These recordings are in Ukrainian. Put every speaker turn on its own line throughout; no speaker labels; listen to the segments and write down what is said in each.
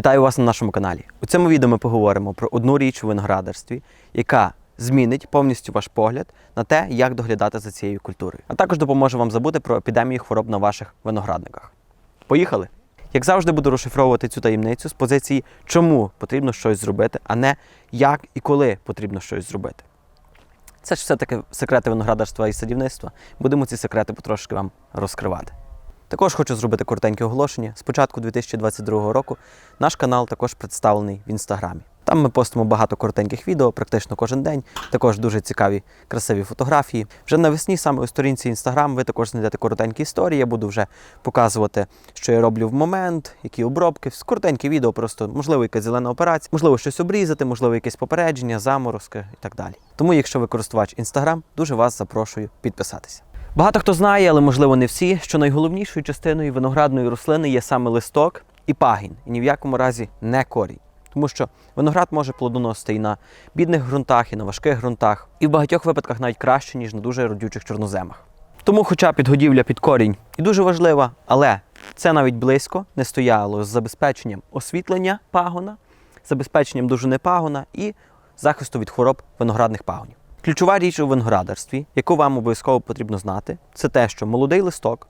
Вітаю вас на нашому каналі. У цьому відео ми поговоримо про одну річ у виноградарстві, яка змінить повністю ваш погляд на те, як доглядати за цією культурою, а також допоможе вам забути про епідемію хвороб на ваших виноградниках. Поїхали! Як завжди, буду розшифровувати цю таємницю з позиції, чому потрібно щось зробити, а не як і коли потрібно щось зробити. Це ж все-таки секрети виноградарства і садівництва. Будемо ці секрети потрошки вам розкривати. Також хочу зробити коротеньке оголошення. З початку 2022 року наш канал також представлений в інстаграмі. Там ми постимо багато коротеньких відео, практично кожен день. Також дуже цікаві, красиві фотографії. Вже навесні, саме у сторінці інстаграм, ви також знайдете коротенькі історії. Я буду вже показувати, що я роблю в момент, які обробки. Коротенькі відео, просто можливо, якась зелена операція, можливо, щось обрізати, можливо, якесь попередження, заморозки і так далі. Тому, якщо ви користувач інстаграм, дуже вас запрошую підписатися. Багато хто знає, але можливо не всі, що найголовнішою частиною виноградної рослини є саме листок і пагін, і ні в якому разі не корінь. Тому що виноград може плодоносити і на бідних ґрунтах, і на важких ґрунтах, і в багатьох випадках навіть краще, ніж на дуже родючих чорноземах. Тому, хоча підгодівля під корінь і дуже важлива, але це навіть близько не стояло з забезпеченням освітлення пагона, забезпеченням дужини пагона і захисту від хвороб виноградних пагонів. Ключова річ у виноградарстві, яку вам обов'язково потрібно знати, це те, що молодий листок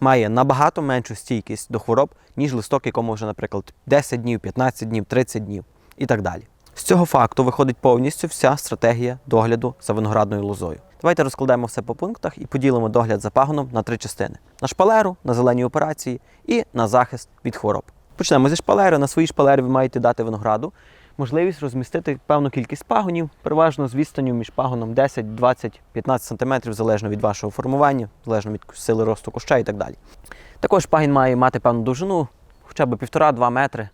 має набагато меншу стійкість до хвороб, ніж листок, якому вже, наприклад, 10 днів, 15 днів, 30 днів і так далі. З цього факту виходить повністю вся стратегія догляду за виноградною лозою. Давайте розкладемо все по пунктах і поділимо догляд за пагоном на три частини: на шпалеру, на зелені операції і на захист від хвороб. Почнемо зі шпалери. На своїй шпалері ви маєте дати винограду можливість розмістити певну кількість пагонів, переважно з відстанню між пагоном 10, 20, 15 см, залежно від вашого формування, залежно від сили росту куща і так далі. Також пагін має мати певну довжину, хоча б 1,5-2 метри.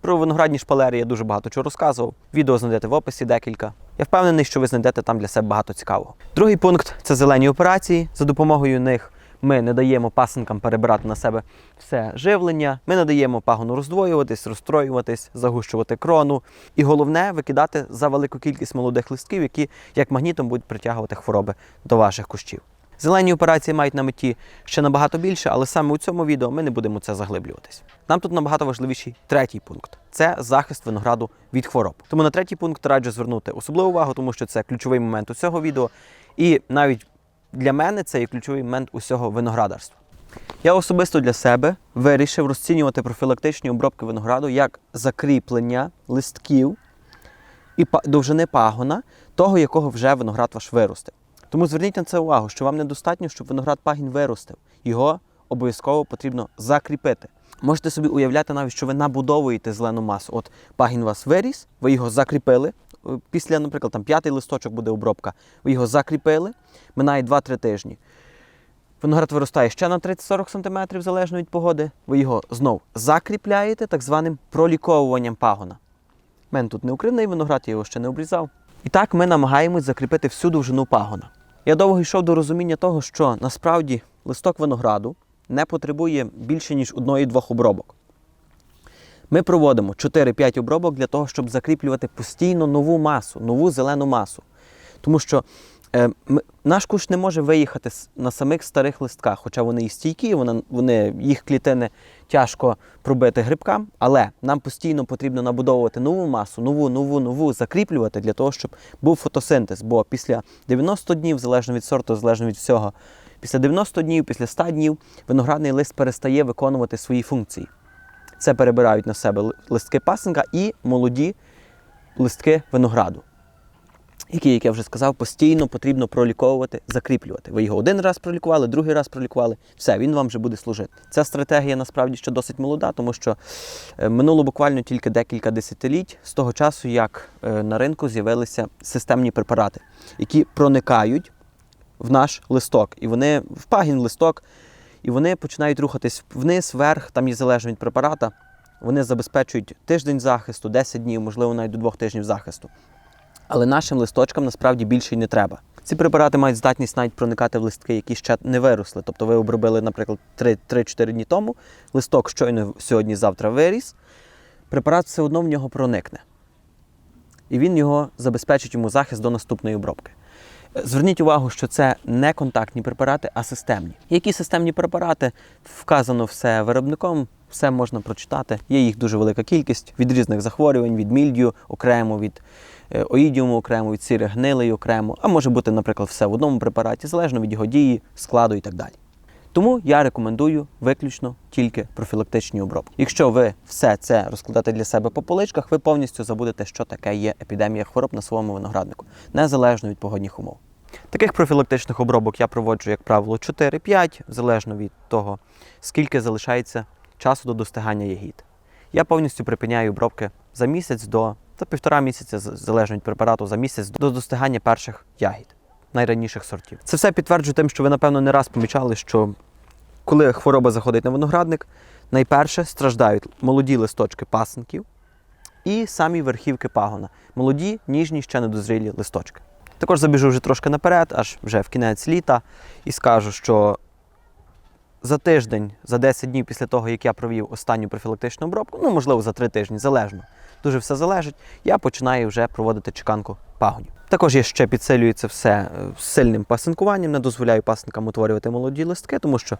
Про виноградні шпалери я дуже багато чого розказував. Відео знайдете в описі декілька. Я впевнений, що ви знайдете там для себе багато цікавого. Другий пункт це зелені операції. За допомогою них ми не даємо пасенкам перебирати на себе все живлення. Ми не даємо пагону роздвоюватись, розстроюватись, загущувати крону. І головне викидати за велику кількість молодих листків, які як магнітом будуть притягувати хвороби до ваших кущів. Зелені операції мають на меті ще набагато більше, але саме у цьому відео ми не будемо це заглиблюватись. Нам тут набагато важливіший третій пункт це захист винограду від хвороб. Тому на третій пункт раджу звернути особливу увагу, тому що це ключовий момент у цього відео. І навіть для мене це є ключовий момент усього виноградарства. Я особисто для себе вирішив розцінювати профілактичні обробки винограду як закріплення листків і довжини пагона, того, якого вже виноград ваш виростив. Тому зверніть на це увагу, що вам недостатньо, щоб виноград пагін виростив. Його обов'язково потрібно закріпити. Можете собі уявляти навіть, що ви набудовуєте зелену масу. От пагін у вас виріс, ви його закріпили. Після, наприклад, там п'ятий листочок буде обробка. Ви його закріпили, минає 2-3 тижні. Виноград виростає ще на 30-40 см залежно від погоди. Ви його знов закріпляєте так званим проліковуванням пагона. У мене тут не укривний виноград, я його ще не обрізав. І так ми намагаємось закріпити всю довжину пагона. Я довго йшов до розуміння того, що насправді листок винограду не потребує більше, ніж одної-двох обробок. Ми проводимо 4-5 обробок для того, щоб закріплювати постійно нову масу, нову зелену масу. Тому що е, наш кущ не може виїхати на самих старих листках, хоча вони і стійкі, вони, вони, їх клітини тяжко пробити грибкам, але нам постійно потрібно набудовувати нову масу, нову, нову, нову, закріплювати для того, щоб був фотосинтез. Бо після 90 днів, залежно від сорту, залежно від всього, після 90 днів, після 100 днів виноградний лист перестає виконувати свої функції. Це перебирають на себе листки пасенка і молоді листки винограду, які, як я вже сказав, постійно потрібно проліковувати, закріплювати. Ви його один раз пролікували, другий раз пролікували, все, він вам вже буде служити. Ця стратегія насправді ще досить молода, тому що е, минуло буквально тільки декілька десятиліть з того часу, як е, на ринку з'явилися системні препарати, які проникають в наш листок. І вони в пагін листок, і вони починають рухатись вниз, вверх, там є залежно від препарата. Вони забезпечують тиждень захисту, 10 днів, можливо, навіть до двох тижнів захисту. Але нашим листочкам насправді більше й не треба. Ці препарати мають здатність навіть проникати в листки, які ще не виросли. Тобто ви обробили, наприклад, 3-4 дні тому, листок щойно сьогодні-завтра виріс, препарат все одно в нього проникне. І він його забезпечить йому захист до наступної обробки. Зверніть увагу, що це не контактні препарати, а системні. Які системні препарати? Вказано все виробником, все можна прочитати. Є їх дуже велика кількість від різних захворювань, від мільдію окремо, від е, оїдіуму окремо, від сіри гнилої окремо, а може бути, наприклад, все в одному препараті, залежно від його дії, складу і так далі. Тому я рекомендую виключно тільки профілактичні обробки. Якщо ви все це розкладете для себе по поличках, ви повністю забудете, що таке є епідемія хвороб на своєму винограднику, незалежно від погодних умов. Таких профілактичних обробок я проводжу, як правило, 4-5, залежно від того, скільки залишається часу до достигання ягід. Я повністю припиняю обробки за місяць до та півтора місяця, залежно від препарату, за місяць до достигання перших ягід, найраніших сортів. Це все підтверджую тим, що ви, напевно, не раз помічали, що коли хвороба заходить на виноградник, найперше страждають молоді листочки пасенків і самі верхівки пагона. Молоді, ніжні, ще недозрілі листочки. Також забіжу вже трошки наперед, аж вже в кінець літа, і скажу, що за тиждень, за 10 днів після того, як я провів останню профілактичну обробку, ну можливо за 3 тижні, залежно, дуже все залежить, я починаю вже проводити чеканку пагонів. Також я ще підсилюю це все е, сильним пасинкуванням, не дозволяю пасинкам утворювати молоді листки, тому що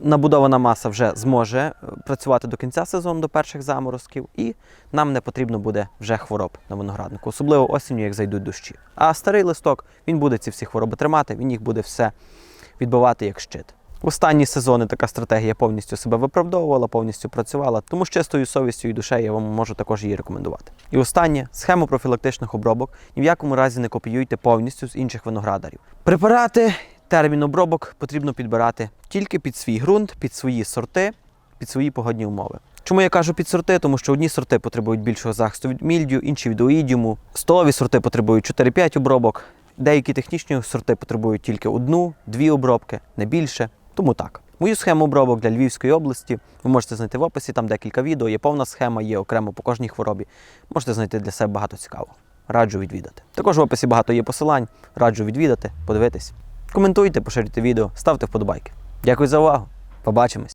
набудована маса вже зможе е, працювати до кінця сезону, до перших заморозків, і нам не потрібно буде вже хвороб на винограднику, особливо осінню, як зайдуть дощі. А старий листок він буде ці всі хвороби тримати, він їх буде все відбивати як щит. Останні сезони така стратегія повністю себе виправдовувала, повністю працювала, тому з чистою совістю і душею я вам можу також її рекомендувати. І останнє схему профілактичних обробок ні в якому разі не копіюйте повністю з інших виноградарів. Препарати, термін обробок потрібно підбирати тільки під свій ґрунт, під свої сорти, під свої погодні умови. Чому я кажу під сорти? Тому що одні сорти потребують більшого захисту від мільдю, інші від оїдіуму. Столові сорти потребують 4-5 обробок. Деякі технічні сорти потребують тільки одну, дві обробки, не більше. Тому так. Мою схему обробок для Львівської області ви можете знайти в описі, там декілька відео, є повна схема, є окремо по кожній хворобі. Можете знайти для себе багато цікавого. Раджу відвідати. Також в описі багато є посилань, раджу відвідати, подивитись. Коментуйте, поширюйте відео, ставте вподобайки. Дякую за увагу. Побачимось!